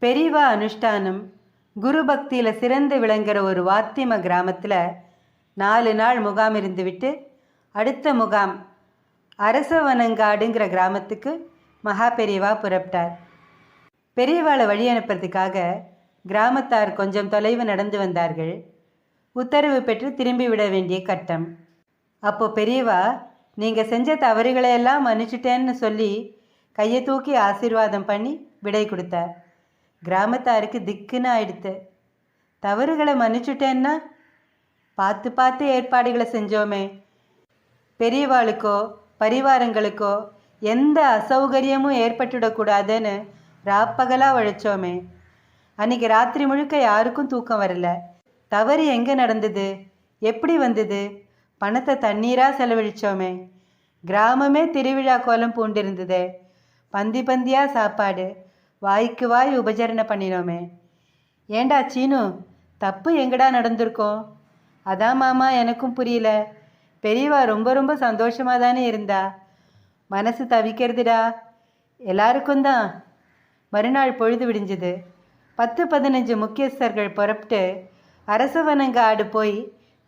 பெரிவா அனுஷ்டானம் குரு பக்தியில் சிறந்து விளங்குற ஒரு வாத்திம கிராமத்தில் நாலு நாள் முகாம் இருந்துவிட்டு அடுத்த முகாம் அரசவனங்காடுங்கிற கிராமத்துக்கு மகா பெரியவா புறப்பட்டார். பெரியவாளை வழி அனுப்புறதுக்காக கிராமத்தார் கொஞ்சம் தொலைவு நடந்து வந்தார்கள். உத்தரவு பெற்று திரும்பி விட வேண்டிய கட்டம். அப்போ பெரியவா நீங்கள் செஞ்ச தவறுகளை எல்லாம் மன்னிச்சிட்டேன்னு சொல்லி கையை தூக்கி ஆசீர்வாதம் பண்ணி விடை கொடுத்தார் கிராமத்தாருக்கு திக்குன்னு ஆயிடுத்து. தவறுகளை மன்னிச்சுட்டேன்னா பார்த்து பார்த்து ஏற்பாடுகளை செஞ்சோமே. பெரியவாளுக்கோ பரிவாரங்களுக்கோ எந்த அசௌகரியமும் ஏற்பட்டுடக்கூடாதுன்னு ராப்பகலாக உழைச்சோமே. அன்னைக்கு ராத்திரி முழுக்க யாருக்கும் தூக்கம் வரல. தவறு எங்கே நடந்தது? எப்படி வந்தது? பணத்தை தண்ணீராக செலவழிச்சோமே. கிராமமே திருவிழா கோலம் பூண்டிருந்ததே. பந்தி பந்தியாக சாப்பாடு. வாய்க்கு வாய் உபச்சரணை பண்ணினோமே. ஏண்டா சீனு தப்பு எங்கடா நடந்திருக்கோம் அதான் மாமா எனக்கும் புரியல. பெரியவா ரொம்ப ரொம்ப சந்தோஷமாக தானே இருந்தா? மனசு தவிக்கிறதுடா. எல்லாருக்கும் தான். மறுநாள் பொழுது விடிஞ்சது. பத்து பதினஞ்சு முக்கியஸ்தர்கள் புறப்பட்டு அரசவனங்காடு போய்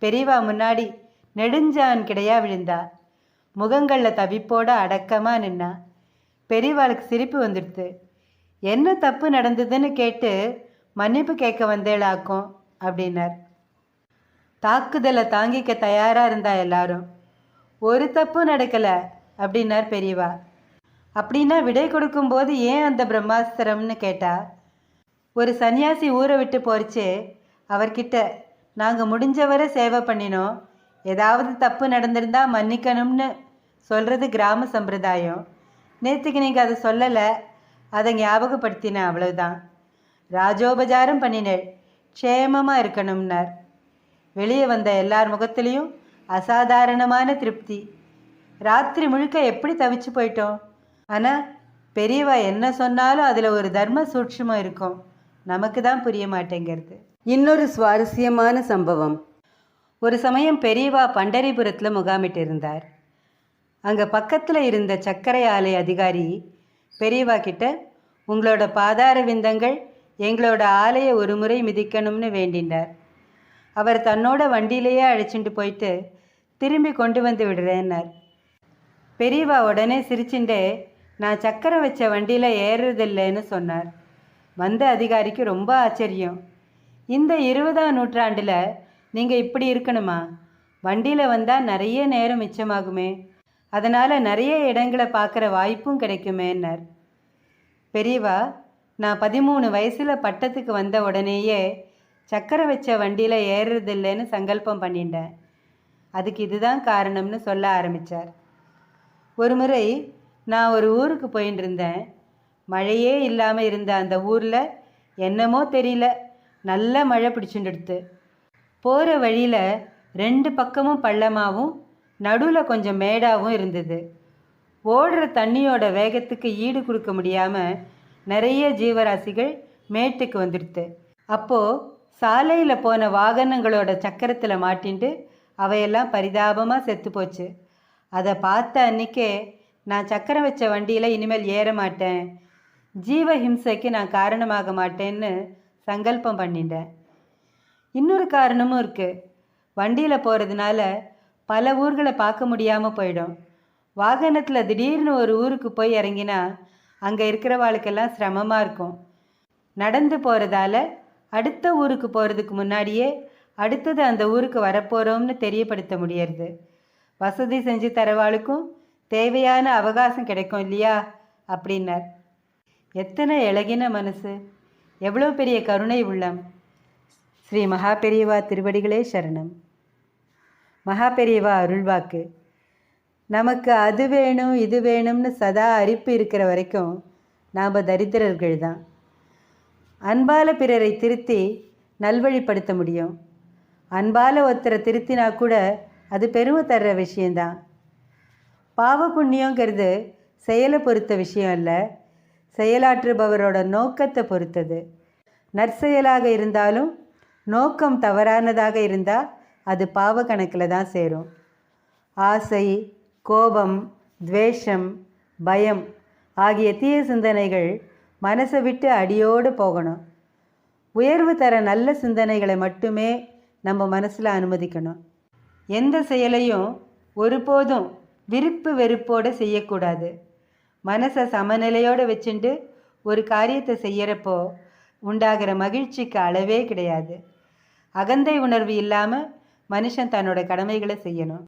பெரியவா முன்னாடி நெடுஞ்சான் கிடையா விழுந்தா? முகங்களில் தவிப்போட அடக்கமாக நின்னா? பெரியவாளுக்கு சிரிப்பு வந்துடுது என்ன தப்பு நடந்ததுன்னு கேட்டு மன்னிப்பு கேட்க வந்தேளாக்கும் அப்படின்னார். தாக்குதலை தாங்கிக்க தயாராக இருந்தா எல்லாரும். ஒரு தப்பு நடக்கலை அப்படின்னார் பெரியவா. அப்படின்னா விடை கொடுக்கும்போது ஏன் அந்த பிரம்மாஸ்திரம்னு கேட்டா? ஒரு சன்னியாசி ஊரை விட்டு போறச்சே அவர்கிட்ட நாங்கள் முடிஞ்சவரை சேவை பண்ணினோம். ஏதாவது தப்பு நடந்திருந்தா மன்னிக்கணும்னு சொல்கிறது கிராம சம்பிரதாயம். நேற்றுக்கு நீங்கள் அதை சொல்லலை அதை ஞாபகப்படுத்தினேன் அவ்வளவுதான். ராஜோபசாரம் பண்ணினேள். க்ஷேமமாக இருக்கணும்னார். வெளியே வந்த எல்லார் முகத்துலேயும் அசாதாரணமான திருப்தி. ராத்திரி முழுக்க எப்படி தவிச்சு போயிட்டோம்? ஆனால் பெரியவா என்ன சொன்னாலும் அதில் ஒரு தர்ம சூட்சுமம் இருக்கும். நமக்கு தான் புரிய மாட்டேங்கிறது. இன்னொரு சுவாரஸ்யமான சம்பவம். ஒரு சமயம் பெரியவா பண்டரிபுரத்தில் முகாமிட்டு இருந்தார் அங்கே பக்கத்தில் இருந்த சர்க்கரை ஆலை அதிகாரி பெரியவா கிட்ட உங்களோட பாதார விந்தங்கள் எங்களோட ஆலையை ஒரு முறை மிதிக்கணும்னு வேண்டினார். அவர் தன்னோட வண்டியிலேயே அழைச்சிட்டு போயிட்டு திரும்பி கொண்டு வந்து விடுறேன்னார். பெரியவா உடனே சிரிச்சுண்டே நான் சக்கரை வச்ச வண்டியில் ஏறுறதில்லைன்னு சொன்னார். வந்த அதிகாரிக்கு ரொம்ப ஆச்சரியம். இந்த இருபதாம் நூற்றாண்டில் நீங்கள் இப்படி இருக்கணுமா? வண்டியில் வந்தால் நிறைய நேரம் மிச்சமாகுமே. அதனால் நிறைய இடங்களை பார்க்குற வாய்ப்பும் கிடைக்குமேன்னார். பெரியவா நான் பதிமூணு வயசில் பட்டத்துக்கு வந்த உடனேயே சக்கரை வச்ச வண்டியில் ஏறுறதில்லைன்னு சங்கல்பம் பண்ணிட்டேன். அதுக்கு இதுதான் காரணம்னு சொல்ல ஆரம்பித்தார் ஒரு முறை நான் ஒரு ஊருக்கு போயின்னு இருந்தேன். மழையே இல்லாமல் இருந்த அந்த ஊரில் என்னமோ தெரியல. நல்ல மழை பிடிச்சுட்டு போகிற வழியில் ரெண்டு பக்கமும் பள்ளமாகவும் நடுவில் கொஞ்சம் மேடாகவும் இருந்தது. ஓடுற தண்ணியோட வேகத்துக்கு ஈடு கொடுக்க முடியாமல் நிறைய ஜீவராசிகள் மேட்டுக்கு வந்துடுது அப்போது சாலையில் போன வாகனங்களோட சக்கரத்தில் மாட்டின்ட்டு அவையெல்லாம் பரிதாபமாக செத்து போச்சு. அதை பார்த்த அன்னைக்கே நான் சக்கரம் வச்ச வண்டியில் இனிமேல் ஏற மாட்டேன். ஜீவஹிம்சைக்கு நான் காரணமாக மாட்டேன்னு சங்கல்பம் பண்ணிட்டேன். இன்னொரு காரணமும் இருக்குது வண்டியில் போகிறதுனால பல ஊர்களை பார்க்க முடியாமல் போயிடும். வாகனத்தில் திடீர்னு ஒரு ஊருக்கு போய் இறங்கினா அங்கே இருக்கிறவாளுக்கெல்லாம் சிரமமாக இருக்கும். நடந்து போகிறதால அடுத்த ஊருக்கு போகிறதுக்கு முன்னாடியே அடுத்தது அந்த ஊருக்கு வரப்போகிறோம்னு தெரியப்படுத்த முடியறது. வசதி செஞ்சு தரவாளுக்கும் தேவையான அவகாசம் கிடைக்கும் இல்லையா? அப்படின்னார். எத்தனை இழகின மனசு. எவ்வளோ பெரிய கருணை உள்ளம். ஸ்ரீ மகா பெரியவா திருவடிகளே சரணம். மகா பெரியவா அருள்வாக்கு. நமக்கு அது வேணும் இது வேணும்னு சதா அரிப்பு இருக்கிற வரைக்கும் நாம் தரித்திரர்கள் தான். அன்பால பிறரை திருத்தி நல்வழிப்படுத்த முடியும். அன்பால ஒருத்தரை திருத்தினா கூட அது பெருமை தர்ற விஷயந்தான் பாவ புண்ணியங்கிறது செயலை பொறுத்த விஷயம் இல்லை செயலாற்றுபவரோட நோக்கத்தை பொறுத்தது. நற்செயலாக இருந்தாலும் நோக்கம் தவறானதாக இருந்தால் அது பாவ கணக்கில் தான் சேரும். ஆசை கோபம் துவேஷம் பயம் ஆகிய தீய சிந்தனைகள் மனசை விட்டு அடியோடு போகணும். உயர்வு தர நல்ல சிந்தனைகளை மட்டுமே நம்ம மனசில் அனுமதிக்கணும். எந்த செயலையும் ஒருபோதும் விருப்பு வெறுப்போடு செய்யக்கூடாது. மனசை சமநிலையோடு வச்சுட்டு ஒரு காரியத்தை செய்கிறப்போ உண்டாகிற மகிழ்ச்சிக்கு அளவே கிடையாது. அகந்தை உணர்வு இல்லாமல் மனுஷன் தன்னோட கடமைகளை செய்யணும்